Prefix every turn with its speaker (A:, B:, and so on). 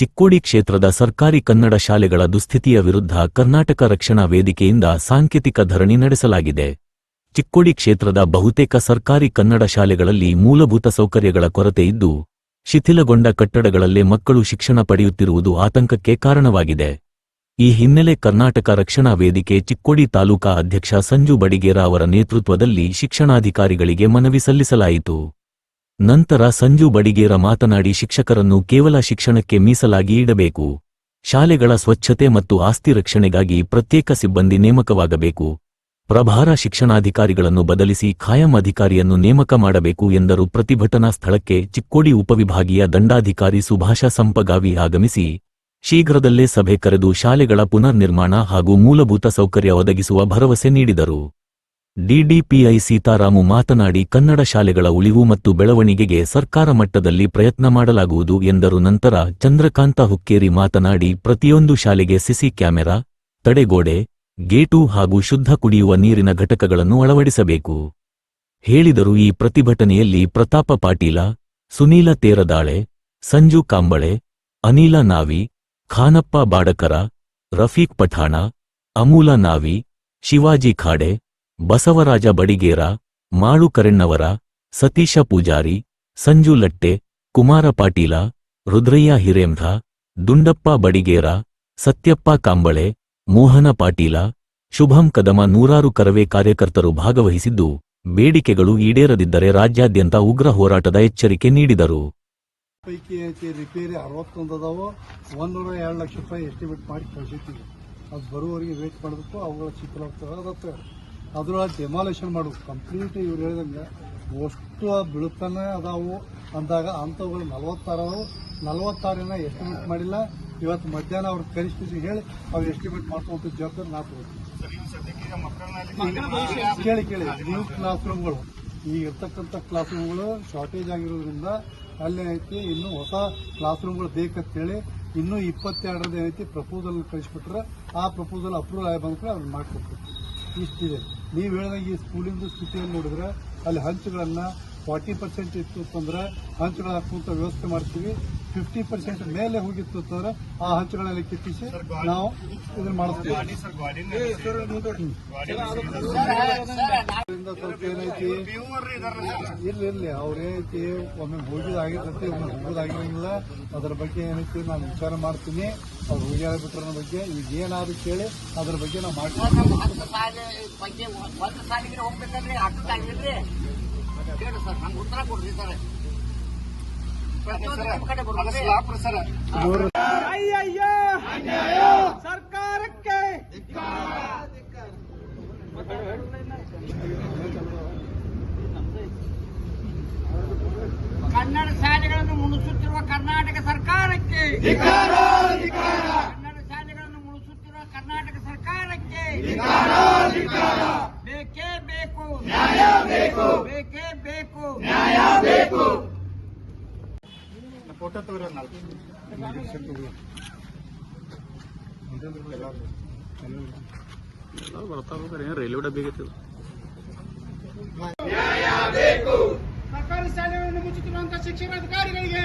A: ಚಿಕ್ಕೋಡಿ ಕ್ಷೇತ್ರದ ಸರ್ಕಾರಿ ಕನ್ನಡ ಶಾಲೆಗಳ ದುಸ್ಥಿತಿಯ ವಿರುದ್ಧ ಕರ್ನಾಟಕ ರಕ್ಷಣಾ ವೇದಿಕೆಯಿಂದ ಸಾಂಕೇತಿಕ ಧರಣಿ ನಡೆಸಲಾಗಿದೆ. ಚಿಕ್ಕೋಡಿ ಕ್ಷೇತ್ರದ ಬಹುತೇಕ ಸರ್ಕಾರಿ ಕನ್ನಡ ಶಾಲೆಗಳಲ್ಲಿ ಮೂಲಭೂತ ಸೌಕರ್ಯಗಳ ಕೊರತೆ ಇದ್ದು, ಶಿಥಿಲಗೊಂಡ ಕಟ್ಟಡಗಳಲ್ಲೇ ಮಕ್ಕಳು ಶಿಕ್ಷಣ ಪಡೆಯುತ್ತಿರುವುದು ಆತಂಕಕ್ಕೆ ಕಾರಣವಾಗಿದೆ. ಈ ಹಿನ್ನೆಲೆ ಕರ್ನಾಟಕ ರಕ್ಷಣಾ ವೇದಿಕೆ ಚಿಕ್ಕೋಡಿ ತಾಲೂಕಾ ಅಧ್ಯಕ್ಷ ಸಂಜು ಬಡಿಗೇರ ಅವರ ನೇತೃತ್ವದಲ್ಲಿ ಶಿಕ್ಷಣಾಧಿಕಾರಿಗಳಿಗೆ ಮನವಿ ಸಲ್ಲಿಸಲಾಯಿತು. ನಂತರ ಸಂಜು ಬಡಿಗೇರ ಮಾತನಾಡಿ ಶಿಕ್ಷಕರನ್ನು ಕೇವಲ ಶಿಕ್ಷಣಕ್ಕೆ ಮೀಸಲಾಗಿ ಇಡಬೇಕು. ಶಾಲೆಗಳ ಸ್ವಚ್ಛತೆ ಮತ್ತು ಆಸ್ತಿ ರಕ್ಷಣೆಗಾಗಿ ಪ್ರತ್ಯೇಕ ಸಿಬ್ಬಂದಿ ನೇಮಕವಾಗಬೇಕು. ಪ್ರಭಾರ ಶಿಕ್ಷಣಾಧಿಕಾರಿಗಳನ್ನು ಬದಲಿಸಿ ಖಾಯಂ ಅಧಿಕಾರಿಯನ್ನು ನೇಮಕ ಮಾಡಬೇಕು ಎಂದರು. ಪ್ರತಿಭಟನಾ ಸ್ಥಳಕ್ಕೆ ಚಿಕ್ಕೋಡಿ ಉಪವಿಭಾಗೀಯ ದಂಡಾಧಿಕಾರಿ ಸುಭಾಷ ಸಂಪಗಾವಿ ಆಗಮಿಸಿ, ಶೀಘ್ರದಲ್ಲೇ ಸಭೆ ಕರೆದು ಶಾಲೆಗಳ ಪುನರ್ ನಿರ್ಮಾಣ ಹಾಗೂ ಮೂಲಭೂತ ಸೌಕರ್ಯ ಒದಗಿಸುವ ಭರವಸೆ ನೀಡಿದರು. ಡಿಡಿಪಿಐ ಸೀತಾರಾಮು ಮಾತನಾಡಿ, ಕನ್ನಡ ಶಾಲೆಗಳ ಉಳಿವು ಮತ್ತು ಬೆಳವಣಿಗೆಗೆ ಸರ್ಕಾರ ಮಟ್ಟದಲ್ಲಿ ಪ್ರಯತ್ನ ಮಾಡಲಾಗುವುದು ಎಂದರು. ನಂತರ ಚಂದ್ರಕಾಂತ ಹುಕ್ಕೇರಿ ಮಾತನಾಡಿ, ಪ್ರತಿಯೊಂದು ಶಾಲೆಗೆ ಸಿಸಿ ಕ್ಯಾಮೆರಾ, ತಡೆಗೋಡೆ, ಗೇಟು ಹಾಗೂ ಶುದ್ಧ ಕುಡಿಯುವ ನೀರಿನ ಘಟಕಗಳನ್ನು ಅಳವಡಿಸಬೇಕು. ಹೇಳಿದರು. ಈ ಪ್ರತಿಭಟನೆಯಲ್ಲಿ ಪ್ರತಾಪ ಪಾಟೀಲ, ಸುನೀಲ ತೇರದಾಳೆ, ಸಂಜು ಕಾಂಬಳೆ, ಅನಿಲ ನಾವಿ, ಖಾನಪ್ಪ ಬಾಡಕರ, ರಫೀಕ್ ಪಠಾಣ, ಅಮೂಲ ನಾವಿ, ಶಿವಾಜಿ ಖಾಡೆ ಬಸವರಾಜ ಬಡಿಗೇರ, ಮಾಳು ಕರೆಣ್ಣವರ, ಸತೀಶ ಪೂಜಾರಿ, ಸಂಜು ಲಟ್ಟೆ, ಕುಮಾರ ಪಾಟೀಲ, ರುದ್ರಯ್ಯ ಹಿರೇಂಧ ದುಂಡಪ್ಪ ಬಡಿಗೇರ, ಸತ್ಯಪ್ಪ ಕಾಂಬಳೆ, ಮೋಹನ ಪಾಟೀಲ, ಶುಭಂ ಕದಮ ನೂರಾರು ಕರವೇ ಕಾರ್ಯಕರ್ತರು ಭಾಗವಹಿಸಿದ್ದು, ಬೇಡಿಕೆಗಳು ಈಡೇರದಿದ್ದರೆ ರಾಜ್ಯಾದ್ಯಂತ ಉಗ್ರ ಹೋರಾಟದ ಎಚ್ಚರಿಕೆ ನೀಡಿದರು.
B: ಪೈಕಿ ರಿಪೇರಿ ಅರವತ್ತೊಂದು ಒಂದೂರ ಲಕ್ಷ ರೂಪಾಯಿ ಎಸ್ಟಿಮೇಟ್ ಮಾಡಿ ಕಳಿಸಿದ್ದೀವಿ. ಅದು ವೇಟ್ ಮಾಡಬೇಕು, ಅವುಗಳ ಚಿಕ್ಕಲಾಗ್ತವೆ ಅದ್ರೊಳಗೆ ಡೆಮಾಲೇಷನ್ ಮಾಡಬೇಕು ಕಂಪ್ಲೀಟ್ ಇವ್ರು ಹೇಳಿದಂಗೆ ಅಷ್ಟು ಬೀಳುತ್ತಾನೆ ಅದಾವು. ಅಂದಾಗ ಅಂಥವುಗಳು ನಲವತ್ತಾರು ನಲವತ್ತಾರಿನ ಎಸ್ಟಿಮೇಟ್ ಮಾಡಿಲ್ಲ. ಇವತ್ತು ಮಧ್ಯಾಹ್ನ ಅವ್ರ ಕನಿಷ್ಠ ಹೇಳಿ ಅವ್ರು ಎಸ್ಟಿಮೇಟ್ ಮಾಡ್ಕೊಂತ ಜವಾಬ್ದಾರಿ ನಾ ತಗೋತೀನಿ ಕೇಳಿ ಕೇಳಿ. ನ್ಯೂ ಕ್ಲಾಸ್ ರೂಮ್ಗಳು ಈಗ ಇರ್ತಕ್ಕಂಥ ಕ್ಲಾಸ್ ರೂಮ್ಗಳು ಶಾರ್ಟೇಜ್ ಆಗಿರೋದ್ರಿಂದ ಅಲ್ಲಿ ಐತಿ ಇನ್ನು ಹೊಸ ಕ್ಲಾಸ್ ರೂಮ್ಗಳು ಬೇಕಂತೇಳಿ ಇನ್ನೂ ಇಪ್ಪತ್ತೆರಡರದ್ದು ಏನೈತಿ ಪ್ರಪೋಸಲ್ ಕಳಿಸ್ಬಿಟ್ರೆ. ಆ ಪ್ರಪೋಸಲ್ ಅಪ್ರೂವಲ್ ಆಗಿ ಬಂದ್ಕೊಂಡು ಅದನ್ನ ಮಾಡಿಕೊಡ್ಬೇಕು ಇಷ್ಟಿದೆ. ನೀವು ಹೇಳಿದಾಗ ಈ ಸ್ಕೂಲಿಂದು ಸ್ಥಿತಿಯನ್ನು ನೋಡಿದ್ರೆ ಅಲ್ಲಿ ಹಂಚುಗಳನ್ನು ಫಾರ್ಟಿ ಪರ್ಸೆಂಟ್ ಇತ್ತು ಅಂತಂದ್ರೆ ಹಂಚುಗಳ ಹಾಕುವಂತ ವ್ಯವಸ್ಥೆ ಮಾಡ್ತೀವಿ. ಫಿಫ್ಟಿ ಪರ್ಸೆಂಟ್ ಮೇಲೆ ಹೋಗಿತ್ತು ಅಂತಂದ್ರೆ ಆ ಹಂಚುಗಳಲ್ಲಿ ಕಿತ್ತಿಸಿ ನಾವು ಇದನ್ನ ಮಾಡಿಸ್ತೀವಿ. ಇಲ್ಲ ಏನೈತಿ? ಇರ್ಲಿ ಇರ್ಲಿ ಅವ್ರೇನೈತಿ ಒಮ್ಮೆ ಹೋಗಿದಾಗಿರ್ತೈತಿ ಒಮ್ಮೆ ಹೋಗೋದಾಗಿರಂಗಿಲ್ಲ ಅದ್ರ ಬಗ್ಗೆ ಏನೈತಿ ನಾನು ವಿಚಾರ ಮಾಡ್ತೀನಿ. ಅವ್ರು ಹೋಗ್ಯಾರ ಬಿಟ್ಟರ ಬಗ್ಗೆ ಈಗ ಏನಾದ್ರು ಕೇಳಿ ಅದ್ರ ಬಗ್ಗೆ ನಾವು ಮಾಡ್ತೀವಿ.
C: ಸರ್ ಉತ್ತರ ಕೊಡ್ರಿ ಸರ್.
D: ಸರ್ಕಾರಕ್ಕೆ
C: ಕನ್ನಡ ಶಾಲೆಗಳನ್ನು ಮುಣಿಸುತ್ತಿರುವ ಕರ್ನಾಟಕ ಸರ್ಕಾರಕ್ಕೆ. ಕನ್ನಡ ಶಾಲೆಗಳನ್ನು ಮುಣಿಸುತ್ತಿರುವ ಕರ್ನಾಟಕ ಸರ್ಕಾರಕ್ಕೆ. ಬೇಕೇ ಬೇಕು. ನ್ಯಾಯ ಬೇಕು ಬೇಕೇ. ಬೇಕು
B: ಫೋಟೋ ತಗೋರಿ ನಾಲ್ಕು
D: ಸರ್ಕಾರಿ ಶಾಲೆಗಳನ್ನು ಮುಚ್ಚುತ್ತಿರುವಂತಹ ಶಿಕ್ಷಣಾಧಿಕಾರಿಗಳಿಗೆ